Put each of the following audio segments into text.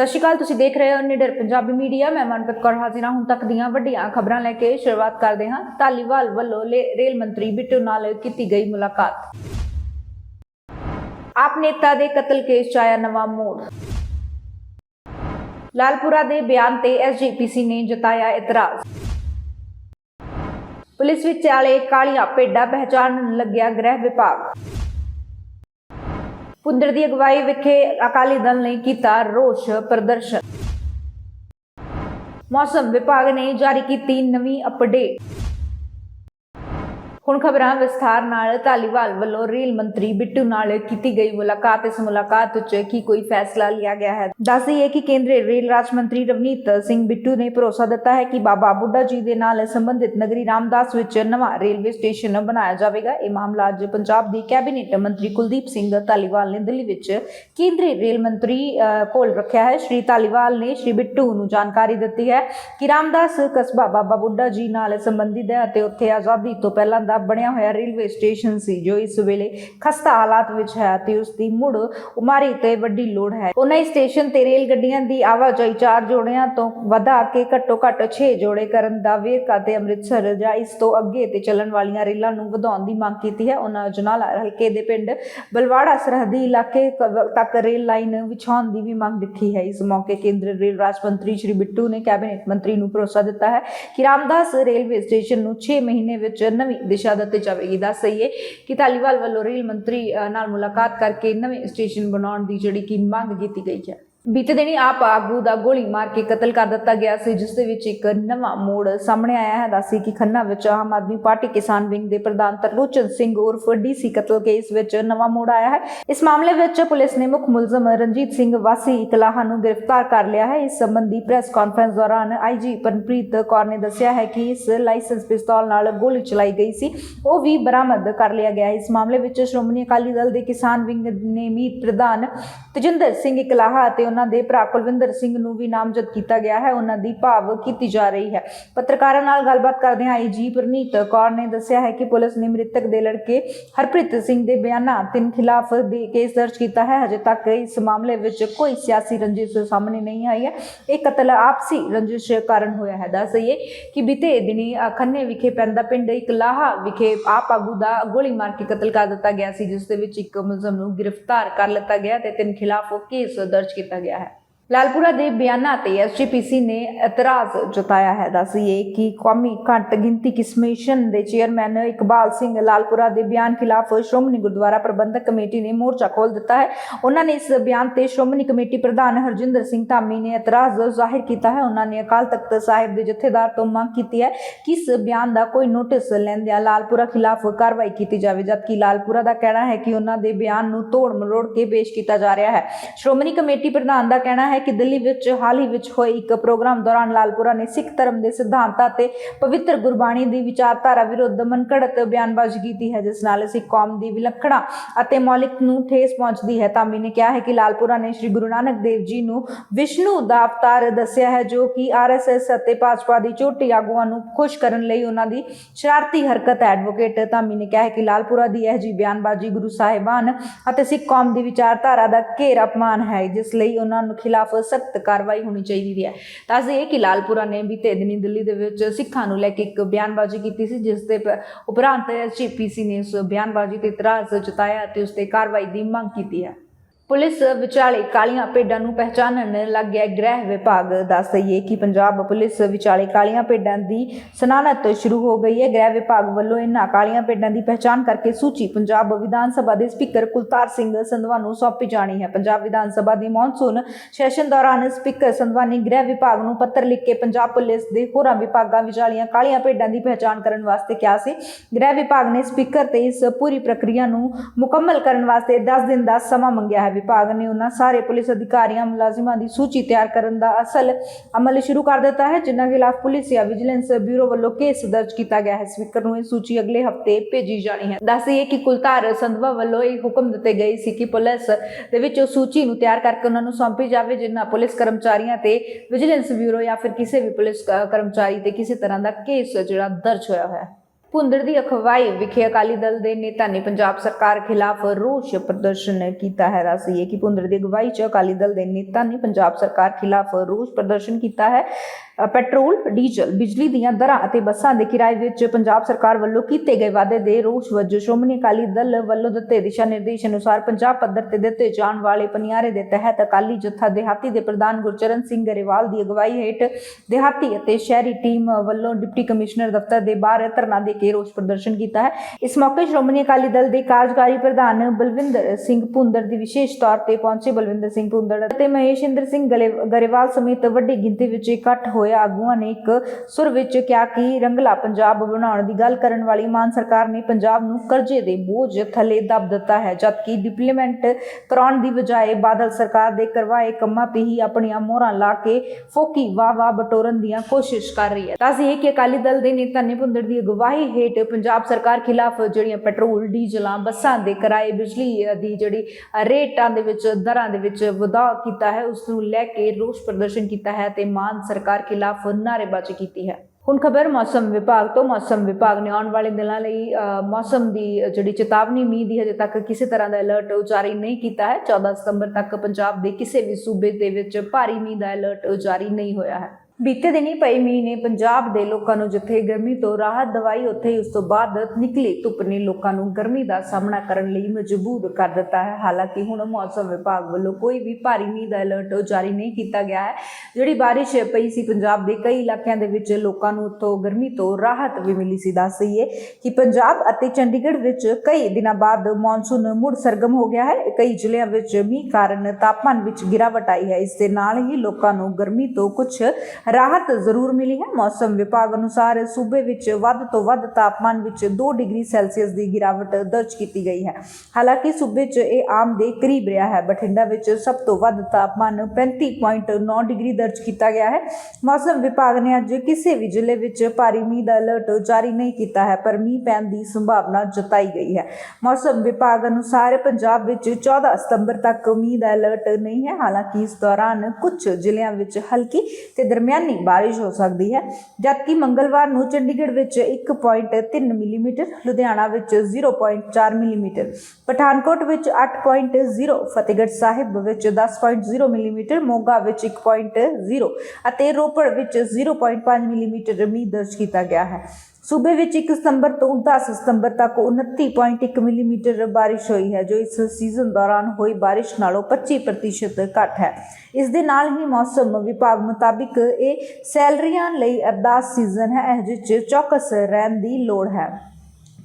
ਸਤਿ ਸ਼੍ਰੀ ਅਕਾਲ, ਤੁਸੀਂ ਦੇਖ ਰਹੇ ਹੋ ਨਿਡਰ ਪੰਜਾਬੀ ਮੀਡੀਆ। ਮੈਂ ਮਨਪ੍ਰੀਤ ਕੌਰ ਹਾਜ਼ਰ ਹਾਂ। ਹੁਣ ਤੱਕ ਦੀਆਂ ਵੱਡੀਆਂ ਖਬਰਾਂ ਲੈ ਕੇ ਸ਼ੁਰੂਆਤ ਕਰਦੇ ਹਾਂ। ਧਾਲੀਵਾਲ ਵੱਲੋਂ ਰੇਲ ਮੰਤਰੀ ਬਿੱਟੂ ਨਾਲ ਕੀਤੀ ਗਈ ਮੁਲਾਕਾਤ। ਆਪ ਨੇਤਾ ਦੇ ਕਤਲ ਕੇਸ 'ਚ ਆਇਆ ਨਵਾਂ ਮੋੜ। ਲਾਲਪੁਰਾ ਦੇ ਬਿਆਨ ਤੇ ਐਸਜੀਪੀਸੀ ਨੇ ਜਤਾਇਆ ਇਤਰਾਜ਼। ਪੁਲਿਸ ਵਿੱਚ ਆਲੇ ਕਾਲੀਆਂ ਭੇਡਾਂ ਪਹਿਚਾਣਨ ਲੱਗਿਆ ਗ੍ਰਹਿ ਵਿਭਾਗ। ਪੁੰਦਰ ਦੀ ਅਗਵਾਈ ਵਿਖੇ ਅਕਾਲੀ ਦਲ ਨੇ ਕੀਤਾ ਰੋਸ ਪ੍ਰਦਰਸ਼ਨ। ਮੌਸਮ ਵਿਭਾਗ ਨੇ ਜਾਰੀ ਕੀਤੀ ਨਵੀਂ ਅਪਡੇਟ ਹੁਣ ਖਬਰਾਂ ਵਿਸਥਾਰ ਨਾਲ ਧਾਲੀਵਾਲ ਵੱਲੋਂ ਰੇਲ ਮੰਤਰੀ ਬਿੱਟੂ ਨਾਲ ਕੀਤੀ ਗਈ ਮੁਲਾਕਾਤ। ਇਸ ਮੁਲਾਕਾਤ ਵਿੱਚ ਕੀ ਕੋਈ ਫੈਸਲਾ ਲਿਆ ਗਿਆ ਹੈ? ਦੱਸਦੀਏ ਕਿ ਕੇਂਦਰੀ ਰੇਲ ਰਾਜ ਮੰਤਰੀ ਰਵਨੀਤ ਸਿੰਘ ਬਿੱਟੂ ਨੇ ਭਰੋਸਾ ਦਿੱਤਾ ਹੈ ਕਿ ਬਾਬਾ ਬੁੱਢਾ ਜੀ ਦੇ ਨਾਲ ਸੰਬੰਧਿਤ ਨਗਰੀ ਰਾਮਦਾਸ ਵਿੱਚ ਨਵਾਂ ਰੇਲਵੇ ਸਟੇਸ਼ਨ ਬਣਾਇਆ ਜਾਵੇਗਾ। ਇਹ ਮਾਮਲਾ ਅੱਜ ਪੰਜਾਬ ਦੀ ਕੈਬਨਿਟ ਮੰਤਰੀ ਕੁਲਦੀਪ ਸਿੰਘ ਧਾਲੀਵਾਲ ਨੇ ਦਿੱਲੀ ਵਿੱਚ ਕੇਂਦਰੀ ਰੇਲ ਮੰਤਰੀ ਅ, ਕੋਲ ਰੱਖਿਆ ਹੈ। ਸ਼੍ਰੀ ਧਾਲੀਵਾਲ ਨੇ ਸ਼੍ਰੀ ਬਿੱਟੂ ਨੂੰ ਜਾਣਕਾਰੀ ਦਿੱਤੀ ਹੈ ਕਿ ਰਾਮਦਾਸ ਕਸਬਾ ਬਾਬਾ ਬੁੱਢਾ ਜੀ ਨਾਲ ਸੰਬੰਧਿਤ ਹੈ ਅਤੇ ਉੱਥੇ ਆਜ਼ਾਦੀ ਤੋਂ ਪਹਿਲਾਂ ਦਾ ਬਣਿਆ ਹੋਇਆ ਰੇਲਵੇ ਸਟੇਸ਼ਨ ਸੀ ਜੋ ਇਸ ਵੇਲੇ ਖਸਤਾ ਹਾਲਾਤ ਵਿੱਚ ਹੈ ਅਤੇ ਉਸ ਦੀ ਮੁੜ ਉਮਾਰੀ ਤੇ ਵੱਡੀ ਲੋੜ ਹੈ। ਉਹਨਾਂ ਇਸ ਸਟੇਸ਼ਨ ਤੇ ਰੇਲ ਗੱਡੀਆਂ ਦੀ ਆਵਾਜਾਈ ਚਾਰ ਜੋੜਿਆਂ ਤੋਂ ਵਧਾ ਕੇ ਘੱਟੋ ਘੱਟ 6 ਜੋੜੇ ਕਰਨ ਦਾ ਵੇਰਕਾ ਤੇ ਅੰਮ੍ਰਿਤਸਰ ਜਾਂ ਇਸ ਤੋਂ ਅੱਗੇ ਤੇ ਚੱਲਣ ਵਾਲੀਆਂ ਰੇਲਾਂ ਨੂੰ ਵਧਾਉਣ ਦੀ ਮੰਗ ਕੀਤੀ ਹੈ। ਉਹਨਾਂ ਜਨਾਲਾ ਹਲਕੇ ਦੇ ਪਿੰਡ ਬਲਵਾੜਾ ਸਰਹੱਦੀ ਇਲਾਕੇ ਤੱਕ ਰੇਲ ਲਾਈਨ ਵਿਛਾਉਣ ਦੀ ਵੀ ਮੰਗ ਦਿੱਤੀ ਹੈ। ਇਸ ਮੌਕੇ ਕੇਂਦਰ ਰੇਲ ਰਾਜ ਮੰਤਰੀ ਸ਼੍ਰੀ ਬਿੱਟੂ ਨੇ ਕੈਬਨਿਟ ਮੰਤਰੀ ਨੂੰ ਭਰੋਸਾ ਦਿੱਤਾ ਹੈ ਕਿ ਰਾਮਦਾਸ ਰੇਲਵੇ ਸਟੇਸ਼ਨ ਨੂੰ 6 ਮਹੀਨੇ ਵਿੱਚ ਨਵੀਂ ਦਿਸ਼ਾ ਦਿੱਤੀ ਜਾਵੇਗੀ। ਦੱਸ ਸਹੀਏ ਕਿ ਧਾਲੀਵਾਲ ਵੱਲੋਂ ਰੇਲ ਮੰਤਰੀ ਅ, ਨਾਲ ਮੁਲਾਕਾਤ ਕਰਕੇ ਨਵੇਂ ਸਟੇਸ਼ਨ ਬਣਾਉਣ ਦੀ ਜਿਹੜੀ ਕਿ ਮੰਗ ਕੀਤੀ ਗਈ ਹੈ। ਬੀਤੇ ਦਿਨੀ ਆਪ ਆਗੂ ਦਾ ਗੋਲੀ ਮਾਰ ਕੇ ਕਤਲ ਕਰ ਦਿੱਤਾ ਗਿਆ ਸੀ, ਜਿਸ ਦੇ ਵਿੱਚ ਇੱਕ ਨਵਾਂ ਮੋੜ ਸਾਹਮਣੇ ਆਇਆ ਹੈ। ਦੱਸੀ ਕਿ ਖੰਨਾ ਵਿੱਚ ਆਮ ਆਦਮੀ ਪਾਰਟੀ ਕਿਸਾਨ ਵਿੰਗ ਦੇ ਪ੍ਰਧਾਨ ਤਰਲੋਚਨ ਸਿੰਘ ਉਰਫ ਡੀਸੀ ਕਤਲ ਕੇਸ ਵਿੱਚ ਨਵਾਂ ਮੋੜ ਆਇਆ ਹੈ। ਇਸ ਮਾਮਲੇ ਵਿੱਚ ਪੁਲਿਸ ਨੇ ਮੁੱਖ ਮੁਲਜ਼ਮ ਰਣਜੀਤ ਸਿੰਘ ਵਾਸੀ ਇਕਲਾਹ ਨੂੰ ਗ੍ਰਿਫਤਾਰ ਕਰ ਲਿਆ ਹੈ। ਇਸ ਸੰਬੰਧੀ ਪ੍ਰੈਸ ਕਾਨਫਰੰਸ ਦੌਰਾਨ ਆਈਜੀ ਪਰਮਪ੍ਰੀਤ ਕੌਰ ਨੇ ਦੱਸਿਆ ਹੈ ਕਿ ਇਸ ਲਾਇਸੈਂਸ ਪਿਸਤੌਲ ਨਾਲ ਗੋਲੀ ਚਲਾਈ ਗਈ ਸੀ। ਉਹ ਵੀ ਬਰਾਮਦ ਕਰ ਲਿਆ ਗਿਆ ਇਸ ਮਾਮਲੇ ਵਿੱਚ ਸ਼੍ਰੋਮਣੀ ਅਕਾਲੀ ਦਲ ਦੇ ਕਿਸਾਨ ਵਿੰਗ ਨੇ ਮੀਤ ਪ੍ਰਧਾਨ ਤਜਿੰਦਰ ਸਿੰਘ ਇਕਲਾਹਾ ਅਤੇ ਉਹਨਾਂ ਦੇ ਭਰਾ ਕੁਲਵਿੰਦਰ ਸਿੰਘ ਨੂੰ ਵੀ ਨਾਮਜ਼ਦ ਕੀਤਾ ਗਿਆ ਹੈ, ਉਹਨਾਂ ਦੀ ਭਾਵ ਕੀਤੀ ਜਾ ਰਹੀ ਹੈ। ਪੱਤਰਕਾਰਾਂ ਨਾਲ ਗੱਲਬਾਤ ਕਰਦਿਆਂ ਆਈਜੀ ਪ੍ਰਨੀਤ ਕੌਰ ਨੇ ਦੱਸਿਆ ਹੈ ਕਿ ਪੁਲਿਸ ਨੇ ਮ੍ਰਿਤਕ ਦੇ ਲੜਕੇ ਹਰਪ੍ਰੀਤ ਸਿੰਘ ਦੇ ਬਿਆਨਾਂ ਤਿੰਨ ਖਿਲਾਫ ਦੇ ਕੇਸ ਦਰਜ ਕੀਤਾ ਹੈ। ਹਜੇ ਤੱਕ ਇਸ ਮਾਮਲੇ ਵਿੱਚ ਕੋਈ ਸਿਆਸੀ ਰੰਜਿਸ਼ ਸਾਹਮਣੇ ਨਹੀਂ ਆਈ ਹੈ। ਇਹ ਕਤਲ ਆਪਸੀ ਰੰਜਿਸ਼ ਕਾਰਨ ਹੋਇਆ ਹੈ। ਦੱਸ ਦਈਏ ਕਿ ਬੀਤੇ ਦਿਨੀ ਖੰਨੇ ਵਿਖੇ ਪੈਂਦਾ ਪਿੰਡ ਇਕਲਾਹਾ ਵਿਖੇ ਆਪ ਆਗੂ ਦਾ ਗੋਲੀ ਮਾਰ ਕੇ ਕਤਲ ਕਰ ਦਿੱਤਾ ਗਿਆ ਸੀ, ਜਿਸ ਦੇ ਵਿੱਚ ਇੱਕ ਮੁਲਜ਼ਮ ਨੂੰ ਗ੍ਰਿਫਤਾਰ ਕਰ ਲਿੱਤਾ ਗਿਆ ਤੇ ਤਿੰਨ ਖਿਲਾਫ ਕੇਸ ਦਰਜ ਕੀਤਾ ਗਿਆ ਹੈ ਲਾਲਪੁਰਾ ਦੇ ਬਿਆਨਾਂ ਤੇ ਐਸਜੀਪੀਸੀ ਨੇ ਇਤਰਾਜ਼ ਜਤਾਇਆ ਹੈ। ਦੱਸੀਏ ਕਿ ਕੌਮੀ ਘੱਟ ਗਿਣਤੀ ਕਮਿਸ਼ਨ ਦੇ ਚੇਅਰਮੈਨ ਇਕਬਾਲ ਸਿੰਘ ਲਾਲਪੁਰਾ ਦੇ ਬਿਆਨ ਖਿਲਾਫ ਸ਼੍ਰੋਮਣੀ ਗੁਰਦੁਆਰਾ ਪ੍ਰਬੰਧਕ ਕਮੇਟੀ ਨੇ ਮੋਰਚਾ ਖੋਲ ਦਿੱਤਾ ਹੈ। ਉਹਨਾਂ ਨੇ ਇਸ ਬਿਆਨ ਤੇ ਸ਼੍ਰੋਮਣੀ ਕਮੇਟੀ ਪ੍ਰਧਾਨ ਹਰਜਿੰਦਰ ਸਿੰਘ ਧਾਮੀ ਨੇ ਇਤਰਾਜ਼ ਜ਼ਾਹਿਰ ਕੀਤਾ ਹੈ। ਉਹਨਾਂ ਨੇ ਅਕਾਲ ਤਖਤ ਸਾਹਿਬ ਦੇ ਜਥੇਦਾਰ ਤੋਂ ਮੰਗ ਕੀਤੀ ਹੈ ਕਿ ਇਸ ਬਿਆਨ ਦਾ ਕੋਈ ਨੋਟਿਸ ਲੈਂਦਿਆਂ ਲਾਲਪੁਰਾ ਖਿਲਾਫ ਕਾਰਵਾਈ ਕੀਤੀ ਜਾਵੇ, ਜਦਕਿ ਲਾਲਪੁਰਾ ਦਾ ਕਹਿਣਾ ਹੈ ਕਿ ਉਹਨਾਂ ਦੇ ਬਿਆਨ ਨੂੰ ਤੋੜ ਮਰੋੜ ਕੇ ਪੇਸ਼ ਕੀਤਾ ਜਾ ਰਿਹਾ ਹੈ। ਸ਼੍ਰੋਮਣੀ ਕਮੇਟੀ ਪ੍ਰਧਾਨ ਦਾ ਕਹਿਣਾ ਹੈ ਕਿ ਦਿੱਲੀ ਵਿੱਚ ਹਾਲ ਹੀ ਵਿੱਚ ਹੋਏ ਇੱਕ ਪ੍ਰੋਗਰਾਮ ਦੌਰਾਨ ਲਾਲਪੁਰਾ ਨੇ ਸਿੱਖ ਧਰਮ ਦੇ ਸਿਧਾਂਤਾਂ ਤੇ ਪਵਿੱਤਰ ਗੁਰਬਾਣੀ ਦੀ ਵਿਚਾਰਧਾਰਾ ਵਿਰੁੱਧ ਮਨਕੜਤ ਬਿਆਨਬਾਜ਼ੀ ਕੀਤੀ ਹੈ, ਜਿਸ ਨਾਲ ਸਿੱਖ ਕੌਮ ਦੀ ਵਿਲੱਖਣਾ ਅਤੇ ਮੌਲਿਕ ਨੂੰ ਠੇਸ ਪਹੁੰਚਦੀ ਹੈ। ਧਾਮੀ ਨੇ ਕਿਹਾ ਹੈ ਕਿ ਲਾਲਪੁਰਾ ਨੇ ਸ੍ਰੀ ਗੁਰੂ ਨਾਨਕ ਦੇਵ ਜੀ ਨੂੰ ਵਿਸ਼ਨੂੰ ਦਾ ਅਵਤਾਰ ਦੱਸਿਆ ਹੈ, ਜੋ ਕਿ ਆਰਐਸਐਸ ਅਤੇ ਭਾਜਪਾ ਦੀ ਝੋਟੀ ਆਗੂਆਂ ਨੂੰ ਖੁਸ਼ ਕਰਨ ਲਈ ਉਹਨਾਂ ਦੀ ਸ਼ਰਾਰਤੀ ਹਰਕਤ ਹੈ ਐਡਵੋਕੇਟ ਧਾਮੀ ਨੇ ਕਿਹਾ ਹੈ ਕਿ ਲਾਲਪੁਰਾ ਦੀ ਇਹ ਜੀ ਬਿਆਨਬਾਜ਼ੀ ਗੁਰੂ ਸਾਹਿਬਾਨ ਅਤੇ ਸਿੱਖ ਕੌਮ ਦੀ ਵਿਚਾਰਧਾਰਾ ਦਾ ਘੇਰ ਅਪਮਾਨ ਹੈ, ਜਿਸ ਲਈ ਉਹਨਾਂ ਨੂੰ ਖਿਲਾਫ ਸਖਤ ਕਾਰਵਾਈ ਹੋਣੀ ਚਾਹੀਦੀ ਹੈ। ਤਾਂ ਇਹ ਕਿ ਲਾਲਪੁਰਾ ਨੇ ਬੀਤੇ ਦਿਨੀ ਦਿੱਲੀ ਦੇ ਵਿੱਚ ਸਿੱਖਾਂ ਨੂੰ ਲੈ ਕੇ ਇੱਕ ਬਿਆਨਬਾਜ਼ੀ ਕੀਤੀ ਸੀ, ਜਿਸ ਦੇ ਪ- ਉਪਰੰਤ ਐਸਜੀਪੀਸੀ ਨੇ ਉਸ ਬਿਆਨਬਾਜ਼ੀ ਤੇ ਇਤਰਾਜ਼ ਜਤਾਇਆ ਅਤੇ ਉਸ ਤੇ ਕਾਰਵਾਈ ਦੀ ਮੰਗ ਕੀਤੀ ਹੈ। ਪੁਲਿਸ ਵਿਚਾਲੇ ਕਾਲੀਆਂ ਭੇਡਾਂ ਨੂੰ ਪਹਿਚਾਨਣ ਲੱਗ ਗਿਆ। ਗ੍ਰਹਿ ਵਿਭਾਗ ਦੱਸ ਦਈਏ ਕਿ ਪੰਜਾਬ ਪੁਲਿਸ ਵਿਚਾਲੇ ਕਾਲੀਆਂ ਭੇਡਾਂ ਦੀ ਸਨਾਨਤ ਸ਼ੁਰੂ ਹੋ ਗਈ ਹੈ। ਗ੍ਰਹਿ ਵਿਭਾਗ ਵੱਲੋਂ ਇਹਨਾਂ ਕਾਲੀਆਂ ਭੇਡਾਂ ਦੀ ਪਹਿਚਾਨ ਕਰਕੇ ਸੂਚੀ ਪੰਜਾਬ ਵਿਧਾਨ ਸਭਾ ਦੇ ਸਪੀਕਰ ਕੁਲਤਾਰ ਸਿੰਘ ਸੰਧਵਾ ਨੂੰ ਸੌਂਪੀ ਜਾਣੀ ਹੈ। ਪੰਜਾਬ ਵਿਧਾਨ ਸਭਾ ਦੀ ਮੌਨਸੂਨ ਸੈਸ਼ਨ ਦੌਰਾਨ ਸਪੀਕਰ ਸੰਧਵਾ ਨੇ ਗ੍ਰਹਿ ਵਿਭਾਗ ਨੂੰ ਪੱਤਰ ਲਿਖ ਕੇ ਪੰਜਾਬ ਪੁਲਿਸ ਦੇ ਹੋਰਾਂ ਵਿਭਾਗਾਂ ਵਿਚਾਲੀਆਂ ਕਾਲੀਆਂ ਭੇਡਾਂ ਦੀ ਪਹਿਚਾਨ ਕਰਨ ਵਾਸਤੇ ਕਿਹਾ ਸੀ। ਗ੍ਰਹਿ ਵਿਭਾਗ ਨੇ ਸਪੀਕਰ ਤੇ ਇਸ ਪੂਰੀ ਪ੍ਰਕਿਰਿਆ ਨੂੰ ਮੁਕੰਮਲ ਕਰਨ ਵਾਸਤੇ 10 ਦਿਨ ਦਾ ਸਮਾਂ ਮੰਗਿਆ ਹੈ। ਵਿਭਾਗ ਨੇ ਉਹਨਾਂ ਸਾਰੇ ਪੁਲਿਸ ਅਧਿਕਾਰੀਆਂ, ਮੁਲਾਜ਼ਮਾਂ ਦੀ ਸੂਚੀ ਤਿਆਰ ਕਰਨ ਦਾ ਅਸਲ ਅਮਲ ਸ਼ੁਰੂ ਕਰ ਦਿੱਤਾ ਹੈ, ਜਿਨ੍ਹਾਂ ਖਿਲਾਫ ਪੁਲਿਸ ਜਾਂ ਵਿਜੀਲੈਂਸ ਬਿਊਰੋ ਵੱਲੋਂ ਕੇਸ ਦਰਜ ਕੀਤਾ ਗਿਆ ਹੈ। ਸਪੀਕਰ ਨੂੰ ਇਹ ਸੂਚੀ ਅਗਲੇ ਹਫ਼ਤੇ ਭੇਜੀ ਜਾਣੀ ਹੈ। ਦੱਸੀਏ ਕਿ ਕੁਲਤਾਰ ਸੰਧਵਾ ਵੱਲੋਂ ਇਹ ਹੁਕਮ ਦਿੱਤੇ ਗਏ ਸੀ ਕਿ ਪੁਲਿਸ ਦੇ ਵਿੱਚ ਉਹ ਸੂਚੀ ਨੂੰ ਤਿਆਰ ਕਰਕੇ ਉਹਨਾਂ ਨੂੰ ਸੌਂਪੀ ਜਾਵੇ, ਜਿਨ੍ਹਾਂ ਪੁਲਿਸ ਕਰਮਚਾਰੀਆਂ ਤੇ ਵਿਜੀਲੈਂਸ ਬਿਊਰੋ ਜਾਂ ਫਿਰ ਕਿਸੇ ਵੀ ਪੁਲਿਸ ਕਰਮਚਾਰੀ ਤੇ ਕਿਸੇ ਤਰ੍ਹਾਂ ਦਾ ਕੇਸ ਜਿਹੜਾ ਦਰਜ ਹੋਇਆ ਹੋਇਆ ਹੈ। ਭੁੰਦਰ ਦੀ ਅਖਵਾਈ ਵਿਖੇ ਅਕਾਲੀ ਦਲ ਦੇ ਨੇਤਾ ਨੇ ਪੰਜਾਬ ਸਰਕਾਰ ਖਿਲਾਫ ਰੋਸ ਪ੍ਰਦਰਸ਼ਨ ਕੀਤਾ ਹੈ। ਦੱਸੀਏ ਕਿ ਭੁੰਦਰ ਦੀ ਅਗਵਾਈ 'ਚ ਅਕਾਲੀ ਦਲ ਦੇ ਨੇਤਾ ਨੇ ਪੰਜਾਬ ਸਰਕਾਰ ਖਿਲਾਫ ਰੋਸ ਪ੍ਰਦਰਸ਼ਨ ਕੀਤਾ ਹੈ। ਪੈਟਰੋਲ, ਡੀਜ਼ਲ, ਬਿਜਲੀ ਦੀਆਂ ਦਰਾਂ ਅਤੇ ਬੱਸਾਂ ਦੇ ਕਿਰਾਏ ਵਿੱਚ ਪੰਜਾਬ ਸਰਕਾਰ ਵੱਲੋਂ ਕੀਤੇ ਗਏ ਵਾਅਦੇ ਦੇ ਰੋਸ ਵਜੋਂ ਸ਼੍ਰੋਮਣੀ ਅਕਾਲੀ ਦਲ ਵੱਲੋਂ ਦਿੱਤੇ ਦਿਸ਼ਾ ਨਿਰਦੇਸ਼ ਅਨੁਸਾਰ ਪੰਜਾਬ ਪੱਧਰ ਤੇ ਦਿੱਤੇ ਜਾਣ ਵਾਲੇ ਪਨਿਆਰੇ ਦੇ ਤਹਿਤ ਅਕਾਲੀ ਜਥਾ ਦੇਹਾਤੀ ਦੇ ਪ੍ਰਧਾਨ ਗੁਰਚਰਨ ਸਿੰਘ ਗਰੇਵਾਲ ਦੀ ਅਗਵਾਈ ਹੇਠ ਦੇਹਾਤੀ ਅਤੇ ਸ਼ਹਿਰੀ ਟੀਮ ਵੱਲੋਂ ਡਿਪਟੀ ਕਮਿਸ਼ਨਰ ਦਫ਼ਤਰ ਦੇ ਬਾਹਰ ਧਰਨਾ ਦੇ ਕੇ ਰੋਸ ਪ੍ਰਦਰਸ਼ਨ ਕੀਤਾ ਹੈ। ਇਸ ਮੌਕੇ ਸ਼੍ਰੋਮਣੀ ਅਕਾਲੀ ਦਲ ਦੇ ਕਾਰਜਕਾਰੀ ਪ੍ਰਧਾਨ ਬਲਵਿੰਦਰ ਸਿੰਘ ਭੁੰਦਰ ਦੀ ਵਿਸ਼ੇਸ਼ ਤੌਰ ਤੇ ਪਹੁੰਚੇ ਬਲਵਿੰਦਰ ਸਿੰਘ ਭੁੰਦਰ ਅਤੇ ਮਹੇਸ਼ਿੰਦਰ ਸਿੰਘ ਗਲੇ- ਗਰੇਵਾਲ ਸਮੇਤ ਵੱਡੀ ਗਿਣਤੀ ਵਿੱਚ ਇਕੱਠ ਹੋਏ ਆਗੂਆਂ ਨੇ ਇੱਕ ਸੁਰ ਵਿੱਚ ਕਿਹਾ ਕਿ ਰੰਗਲਾ ਪੰਜਾਬ ਬਣਾਉਣ ਦੀ ਗੱਲ ਕਰਨ ਵਾਲੀ ਮਾਨ ਸਰਕਾਰ ਨੇ ਪੰਜਾਬ ਨੂੰ ਕਰਜ਼ੇ ਦੇ ਬੋਝ ਥੱਲੇ ਦਬ ਦਿੱਤਾ ਹੈ, ਜਦਕਿ ਡਿਪਲੀਮੈਂਟ ਕਰਾਉਣ ਦੀ ਬਜਾਏ ਬਾਦਲ ਸਰਕਾਰ ਦੇ ਕਰਵਾਏ ਕੰਮਾਂ ਤੇ ਹੀ ਆਪਣੀਆਂ ਮੋਹਰਾਂ ਲਾ ਕੇ ਫੋਕੀ ਵਾਹ ਬਟੋਰਨ ਦੀਆਂ ਕੋਸ਼ਿਸ਼ ਕਰ ਰਹੀ ਹੈ। ਤਾਂ ਇਹ ਕਿ ਅਕਾਲੀ ਦਲ ਦੇ ਨੇਤਾ ਨੇ ਭੁੰਦਰ ਦੀ ਅਗਵਾਈ ਹੇਠ ਪੰਜਾਬ ਸਰਕਾਰ ਖਿਲਾਫ ਜਿਹੜੀਆਂ ਪੈਟਰੋਲ, ਡੀਜ਼ਲਾਂ, ਬੱਸਾਂ ਦੇ ਕਿਰਾਏ, ਬਿਜਲੀ ਦੀ ਜਿਹੜੀ ਰੇਟਾਂ ਦੇ ਵਿੱਚ, ਦਰਾਂ ਦੇ ਵਿੱਚ ਵਧਾਅ ਕੀਤਾ ਹੈ, ਉਸ ਨੂੰ ਲੈ ਕੇ ਰੋਸ ਪ੍ਰਦਰਸ਼ਨ ਕੀਤਾ ਹੈ ਤੇ ਮਾਨ ਸਰਕਾਰ ਖਿਲਾਫ ਖਿਲਾਫ਼ ਨਾਅਰੇਬਾਜ਼ੀ ਕੀਤੀ ਹੈ। ਹੁਣ ਖਬਰ ਮੌਸਮ ਵਿਭਾਗ ਤੋਂ ਮੌਸਮ ਵਿਭਾਗ ਨੇ ਆਉਣ ਵਾਲੇ ਦਿਨਾਂ ਲਈ ਅ, ਮੌਸਮ ਦੀ ਜਿਹੜੀ ਚੇਤਾਵਨੀ ਮੀਂਹ ਦੀ ਹਜੇ ਤੱਕ ਕਿਸੇ ਤਰ੍ਹਾਂ ਦਾ ਅਲਰਟ ਜਾਰੀ ਨਹੀਂ ਕੀਤਾ ਹੈ। 14 ਸਤੰਬਰ ਤੱਕ ਪੰਜਾਬ ਦੇ ਕਿਸੇ ਵੀ ਸੂਬੇ ਦੇ ਵਿੱਚ ਭਾਰੀ ਮੀਂਹ ਦਾ ਅਲਰਟ ਜਾਰੀ ਨਹੀਂ ਹੋਇਆ ਹੈ। ਬੀਤੇ ਦਿਨੀ ਪਈ ਮੀਂਹ ਨੇ ਪੰਜਾਬ ਦੇ ਲੋਕਾਂ ਨੂੰ ਜਿੱਥੇ ਗਰਮੀ ਤੋਂ ਰਾਹਤ ਦਵਾਈ, ਉੱਥੇ ਹੀ ਉਸ ਤੋਂ ਬਾਅਦ ਨਿਕਲੀ ਧੁੱਪ ਨੇ ਲੋਕਾਂ ਨੂੰ ਗਰਮੀ ਦਾ ਸਾਹਮਣਾ ਕਰਨ ਲਈ ਮਜਬੂਰ ਕਰ ਦਿੱਤਾ ਹੈ। ਹਾਲਾਂਕਿ ਹੁਣ ਮੌਸਮ ਵਿਭਾਗ ਵੱਲੋਂ ਕੋਈ ਵੀ ਭਾਰੀ ਮੀਂਹ ਦਾ ਅਲਰਟ ਜਾਰੀ ਨਹੀਂ ਕੀਤਾ ਗਿਆ ਹੈ। ਜਿਹੜੀ ਬਾਰਿਸ਼ ਪਈ ਸੀ ਪੰਜਾਬ ਦੇ ਕਈ ਇਲਾਕਿਆਂ ਦੇ ਵਿੱਚ ਲੋਕਾਂ ਨੂੰ ਉੱਥੋਂ ਗਰਮੀ ਤੋਂ ਰਾਹਤ ਵੀ ਮਿਲੀ ਸੀ। ਦੱਸ ਦਈਏ ਕਿ ਪੰਜਾਬ ਅਤੇ ਚੰਡੀਗੜ੍ਹ ਵਿੱਚ ਕਈ ਦਿਨਾਂ ਬਾਅਦ ਮੌਨਸੂਨ ਮੁੜ ਸਰਗਮ ਹੋ ਗਿਆ ਹੈ। ਕਈ ਜ਼ਿਲ੍ਹਿਆਂ ਵਿੱਚ ਮੀਂਹ ਕਾਰਨ ਤਾਪਮਾਨ ਵਿੱਚ ਗਿਰਾਵਟ ਆਈ ਹੈ। ਇਸ ਦੇ ਨਾਲ ਹੀ ਲੋਕਾਂ ਨੂੰ ਗਰਮੀ ਤੋਂ ਕੁਝ ਰਾਹਤ ਜ਼ਰੂਰ ਮਿਲੀ ਹੈ। ਮੌਸਮ ਵਿਭਾਗ ਅਨੁਸਾਰ ਸੂਬੇ ਵਿੱਚ ਵੱਧ ਤੋਂ ਵੱਧ ਤਾਪਮਾਨ ਵਿੱਚ 2 ਡਿਗਰੀ ਸੈਲਸੀਅਸ ਦੀ ਗਿਰਾਵਟ ਦਰਜ ਕੀਤੀ ਗਈ ਹੈ। ਹਾਲਾਂਕਿ ਸੂਬੇ 'ਚ ਇਹ ਆਮ ਦੇ ਕਰੀਬ ਰਿਹਾ ਹੈ। ਬਠਿੰਡਾ ਵਿੱਚ ਸਭ ਤੋਂ ਵੱਧ ਤਾਪਮਾਨ 35.9 ਡਿਗਰੀ ਦਰਜ ਕੀਤਾ ਗਿਆ ਹੈ। ਮੌਸਮ ਵਿਭਾਗ ਨੇ ਅੱਜ ਕਿਸੇ ਵੀ ਜ਼ਿਲ੍ਹੇ ਵਿੱਚ ਭਾਰੀ ਮੀਂਹ ਦਾ ਅਲਰਟ ਜਾਰੀ ਨਹੀਂ ਕੀਤਾ ਹੈ, ਪਰ ਮੀਂਹ ਪੈਣ ਦੀ ਸੰਭਾਵਨਾ ਜਤਾਈ ਗਈ ਹੈ। ਮੌਸਮ ਵਿਭਾਗ ਅਨੁਸਾਰ ਪੰਜਾਬ ਵਿੱਚ 14 ਸਤੰਬਰ ਤੱਕ ਮੀਂਹ ਦਾ ਅਲਰਟ ਨਹੀਂ ਹੈ। ਹਾਲਾਂਕਿ ਇਸ ਦੌਰਾਨ ਕੁਝ ਜ਼ਿਲ੍ਹਿਆਂ ਵਿੱਚ ਹਲਕੀ ਤੇ ਦਰਮਿਆਨੀ ਬਾਰਿਸ਼ ਹੋ ਸਕਦੀ ਹੈ। ਜਦਕਿ ਮੰਗਲਵਾਰ ਨੂੰ ਚੰਡੀਗੜ੍ਹ ਵਿੱਚ 1.3 ਮਿਲੀਮੀਟਰ, ਲੁਧਿਆਣਾ ਵਿੱਚ 0.4 ਮਿਲੀਮੀਟਰ, ਪਠਾਨਕੋਟ ਵਿੱਚ 8.0 ਫਤਿਹਗੜ੍ਹ ਸਾਹਿਬ ਵਿੱਚ 10.0 ਮਿਲੀਮੀਟਰ, ਮੋਗਾ ਵਿੱਚ 1.0 ਅਤੇ ਰੋਪੜ ਵਿੱਚ 0.5 ਮਿਲੀਮੀਟਰ ਮੀਂਹ ਦਰਜ ਕੀਤਾ ਗਿਆ ਹੈ। ਸੂਬੇ ਵਿੱਚ 1 ਸਤੰਬਰ ਤੋਂ 10 ਸਤੰਬਰ ਤੱਕ 29.1 ਮਿਲੀਮੀਟਰ ਬਾਰਿਸ਼ ਹੋਈ ਹੈ, ਜੋ ਇਸ ਸੀਜ਼ਨ ਦੌਰਾਨ ਹੋਈ ਬਾਰਿਸ਼ ਨਾਲੋਂ 25% ਘੱਟ ਹੈ। ਇਸ ਦੇ ਨਾਲ ਹੀ ਮੌਸਮ ਵਿਭਾਗ ਮੁਤਾਬਿਕ ਇਹ ਸੈਲਰੀਆਂ ਲਈ ਅਰਦਾਸ ਸੀਜ਼ਨ ਹੈ ਇਹ ਜਿਸ 'ਚ ਚੌਕਸ ਰਹਿਣ ਦੀ ਲੋੜ ਹੈ।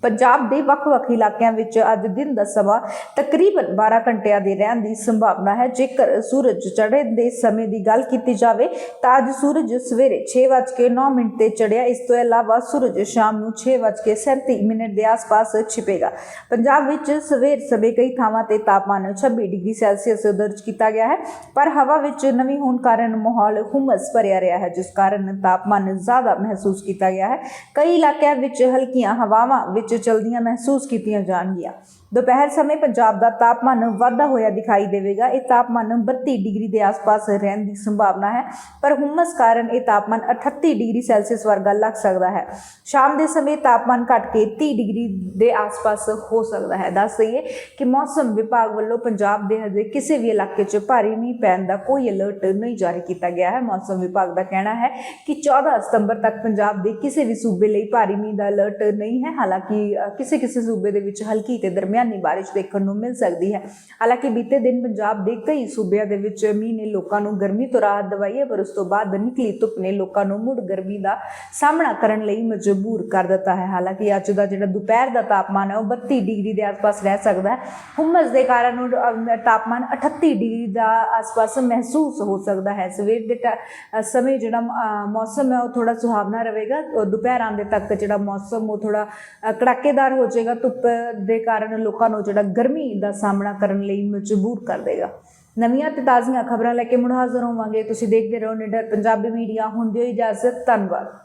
ਪੰਜਾਬ ਦੇ ਵੱਖ-ਵੱਖ ਇਲਾਕਿਆਂ ਵਿੱਚ ਅੱਜ ਦਿਨ ਦਾ ਸਮਾਂ ਤਕਰੀਬਨ 12 ਘੰਟਿਆਂ ਦੇ ਰਹਿਣ ਦੀ ਸੰਭਾਵਨਾ ਹੈ। ਜੇਕਰ ਸੂਰਜ ਚੜ੍ਹਨ ਦੇ ਸਮੇਂ ਦੀ ਗੱਲ ਕੀਤੀ ਜਾਵੇ, ਤਾਂ ਅੱਜ ਸੂਰਜ ਸਵੇਰੇ 6:09 ਮਿੰਟ ਤੇ ਚੜ੍ਹਿਆ। ਇਸ ਤੋਂ ਇਲਾਵਾ ਸੂਰਜ ਸ਼ਾਮ ਨੂੰ 6:37 ਮਿੰਟ ਦੇ ਆਸ-ਪਾਸ ਛਿਪੇਗਾ। ਪੰਜਾਬ ਵਿੱਚ ਸਵੇਰ ਸਮੇਂ ਕਈ ਥਾਵਾਂ ਤੇ ਤਾਪਮਾਨ 26 ਡਿਗਰੀ ਸੈਲਸੀਅਸ ਦਰਜ ਕੀਤਾ ਗਿਆ ਹੈ, ਪਰ ਹਵਾ ਵਿੱਚ ਨਵੀਂ ਹੋਣ ਕਾਰਨ ਮਾਹੌਲ ਹੁਮਸ ਭਰਿਆ ਰਿਹਾ ਹੈ, ਜਿਸ ਕਾਰਨ ਤਾਪਮਾਨ ਜ਼ਿਆਦਾ ਮਹਿਸੂਸ ਕੀਤਾ ਗਿਆ ਹੈ। ਕਈ ਇਲਾਕਿਆਂ ਵਿੱਚ ਹਲਕੀਆਂ ਹਵਾਵਾਂ ਵਿੱਚ ਚਲਦੀਆਂ ਮਹਿਸੂਸ ਕੀਤੀਆਂ ਜਾਣਗੀਆਂ। ਦੁਪਹਿਰ ਸਮੇਂ ਪੰਜਾਬ ਦਾ ਤਾਪਮਾਨ ਵਾਧਾ ਹੋਇਆ ਦਿਖਾਈ ਦੇਵੇਗਾ। ਇਹ ਤਾਪਮਾਨ 32 ਡਿਗਰੀ ਦੇ ਆਸ-ਪਾਸ ਰਹਿਣ ਦੀ ਸੰਭਾਵਨਾ ਹੈ, ਪਰ ਹੁਮਸ ਕਾਰਨ ਇਹ ਤਾਪਮਾਨ 38 ਡਿਗਰੀ ਸੈਲਸੀਅਸ ਵਰਗਾ ਲੱਗ ਸਕਦਾ ਹੈ। ਸ਼ਾਮ ਦੇ ਸਮੇਂ ਤਾਪਮਾਨ ਘਟ ਕੇ 30 ਡਿਗਰੀ ਦੇ ਆਸ-ਪਾਸ ਹੋ ਸਕਦਾ ਹੈ। ਦੱਸ ਦਈਏ ਕਿ ਮੌਸਮ ਵਿਭਾਗ ਵੱਲੋਂ ਪੰਜਾਬ ਦੇ ਹਜੇ ਕਿਸੇ ਵੀ ਇਲਾਕੇ 'ਚ ਭਾਰੀ ਮੀਂਹ ਪੈਣ ਦਾ ਕੋਈ ਅਲਰਟ ਨਹੀਂ ਜਾਰੀ ਕੀਤਾ ਗਿਆ ਹੈ। ਮੌਸਮ ਵਿਭਾਗ ਦਾ ਕਹਿਣਾ ਹੈ ਕਿ 14 ਸਤੰਬਰ ਤੱਕ ਪੰਜਾਬ ਦੇ ਕਿਸੇ ਵੀ ਸੂਬੇ ਲਈ ਭਾਰੀ ਮੀਂਹ ਦਾ ਅਲਰਟ ਨਹੀਂ ਹੈ। ਹਾਲਾਂਕਿ ਕਿਸੇ ਕਿਸੇ ਸੂਬੇ ਦੇ ਵਿੱਚ ਹਲਕੀ ਤੇ ਦਰਮਿਆਨੀ ਬਾਰਿਸ਼ ਦੇਖਣ ਨੂੰ ਮਿਲ ਸਕਦੀ ਹੈ। ਹਾਲਾਂਕਿ ਬੀਤੇ ਦਿਨ ਪੰਜਾਬ ਦੇ ਕਈ ਸੂਬਿਆਂ ਦੇ ਵਿੱਚ ਮੀਂਹ ਨੇ ਲੋਕਾਂ ਨੂੰ ਗਰਮੀ ਤੋਂ ਰਾਹਤ ਦਵਾਈ ਹੈ ਪਰ ਉਸ ਤੋਂ ਬਾਅਦ ਨਿਕਲੀ ਧੁੱਪ ਨੇ ਲੋਕਾਂ ਨੂੰ ਮੁੜ ਗਰਮੀ ਦਾ ਸਾਹਮਣਾ ਕਰਨ ਲਈ ਮਜਬੂਰ ਕਰ ਦਿੱਤਾ ਹੈ। ਹਾਲਾਂਕਿ ਅੱਜ ਦਾ ਜਿਹੜਾ ਦੁਪਹਿਰ ਦਾ ਤਾਪਮਾਨ ਹੈ ਉਹ 32 ਡਿਗਰੀ ਦੇ ਆਸ-ਪਾਸ ਰਹਿ ਸਕਦਾ ਹੈ। ਹੁਮਸ ਦੇ ਕਾਰਨ ਉਹ, ਤਾਪਮਾਨ 38 ਡਿਗਰੀ ਦਾ ਆਸ-ਪਾਸ ਮਹਿਸੂਸ ਹੋ ਸਕਦਾ ਹੈ। ਸਵੇਰ ਦੇ ਟ- ਸਮੇਂ ਜਿਹੜਾ ਮੌਸਮ ਹੈ ਉਹ ਥੋੜਾ ਸੁਹਾਵਣਾ ਰਹੇਗਾ। ਉਹ ਦੁਪਹਿਰ ਆਉਂਦੇ ਤੱਕ ਜਿਹੜਾ ਮੌਸਮ ਉਹ ਥੋੜਾ ਕੜਾਕੇਦਾਰ ਹੋ ਜਾਏਗਾ। ਧੁੱਪ ਦੇ ਕਾਰਨ ਲੋਕਾਂ ਨੂੰ ਜਿਹੜਾ ਗਰਮੀ ਦਾ ਸਾਹਮਣਾ ਕਰਨ ਲਈ ਮਜਬੂਰ ਕਰ ਦੇਗਾ। ਨਵੀਆਂ ਤੇ ਤਾਜ਼ੀਆਂ ਖਬਰਾਂ ਲੈ ਕੇ ਮੁੜ ਹਾਜ਼ਰ ਹੋਵਾਂਗੇ। ਤੁਸੀਂ ਦੇਖਦੇ ਰਹੋ ਨਿਡਰ। ਪੰਜਾਬੀ ਮੀਡੀਆ, ਹੁੰਦੀ ਹੋਈ ਇਜਾਜ਼ਤ, ਧੰਨਵਾਦ।